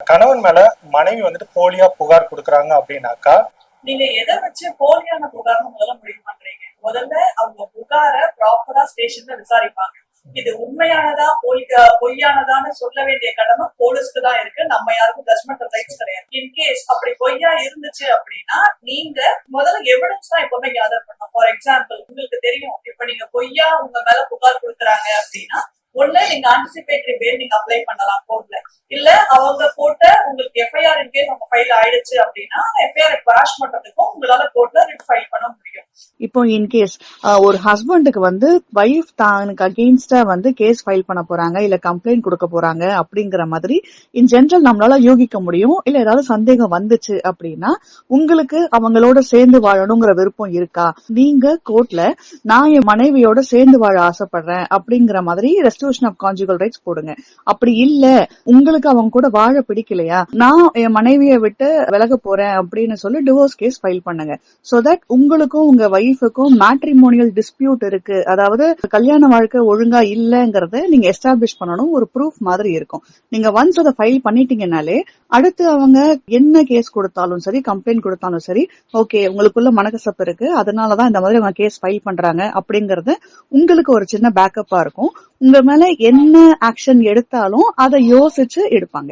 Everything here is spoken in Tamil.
கணவன் மேல மனைவி வந்துட்டு போலியா புகார் கொடுக்கறாங்க அப்படின்னாக்கா நீங்க எதை வச்சு போலியான புகார்னு முதல்ல முடிவு பண்றீங்க? முதல்ல அவங்க புகார ப்ராப்பரா ஸ்டேஷன்ல விசாரிப்பாங்க. இது உண்மையானதா பொய் பொய்யானதான்னு சொல்ல வேண்டிய கடமை போலீஸ்க்கு தான் இருக்கு. நம்ம யாருக்கும் ஜட்மெண்டல் ரைட்ஸ் கிடையாது. இன்கேஸ் அப்படி பொய்யா இருந்துச்சு அப்படின்னா நீங்க முதல்ல எவிடன்ஸ் தான் எப்பவுமே கேதர் பண்ணணும். ஃபார் எக்ஸாம்பிள் உங்களுக்கு தெரியும் இப்ப நீங்க பொய்யா உங்க மேல புகார் கொடுக்குறாங்க அப்படின்னா ஒண்ணு நீங்க ஆன்டிசிபேட்டரி பேர் நீங்க அப்ளை பண்ணலாம் கோர்ட்ல இல்ல அவங்க போட்ட உங்களுக்கு எஃப்ஐஆர் இன்கேஸ் அவங்க ஃபைல் ஆயிடுச்சு அப்படின்னா எஃப்ஐஆர் குவாஷ் பண்றதுக்கும் உங்களால கோர்ட்ல ரிட் ஃபைல் பண்ண இப்போ இன்கேஸ் ஒரு ஹஸ்பண்டுக்கு வந்து வைஃப் தானுக்கு அகெயின்ஸ்டா வந்து கேஸ் ஃபைல் பண்ண போறாங்க இல்ல கம்ப்ளைண்ட் கொடுக்க போறாங்க அப்படிங்கிற மாதிரி இன் ஜென்ரல் நம்மளால யூகிக்க முடியும். இல்ல ஏதாவது சந்தேகம் வந்துச்சு அப்படின்னா உங்களுக்கு அவங்களோட சேர்ந்து வாழணுங்கிற விருப்பம் இருக்கா? நீங்க கோர்ட்ல நான் என் மனைவியோட சேர்ந்து வாழ ஆசைப்படுறேன் அப்படிங்கிற மாதிரி ரெஸ்டியூஷன் ஆஃப் கான்ஜுகல் ரைட்ஸ் போடுங்க. அப்படி இல்ல உங்களுக்கு அவங்க கூட வாழ பிடிக்கலையா? நான் என் மனைவியை விட்டு விலக போறேன் அப்படின்னு சொல்லி டிவோர்ஸ் கேஸ் ஃபைல் பண்ணுங்க. சோ தட் உங்களுக்கும் உங்க ஒய்ஃபுக்கும் மேட்ரிமோனியல் டிஸ்பியூட் இருக்கு. அதாவது கல்யாண வாழ்க்கை ஒழுங்கா இல்லங்கறத நீங்க எஸ்டாப்ளிஷ் பண்ணணும். ஒரு ப்ரூஃப் மாதிரி இருக்கும். நீங்க ஒன்ஸ் அதை ஃபைல் பண்ணிட்டீங்கனாலே அடுத்து அவங்க என்ன கேஸ் கொடுத்தாலும் சரி கம்ப்ளைண்ட் கொடுத்தாலும் சரி ஓகே உங்களுக்குள்ள மனக்கசப்பு இருக்கு. அதனாலதான் இந்த மாதிரி அவங்க கேஸ் ஃபைல் பண்றாங்க அப்படிங்கறது உங்களுக்கு ஒரு சின்ன பேக்கப்பா இருக்கும். உங்க மேல என்ன ஆக்ஷன் எடுத்தாலும் அதை யோசிச்சு எடுப்பாங்க.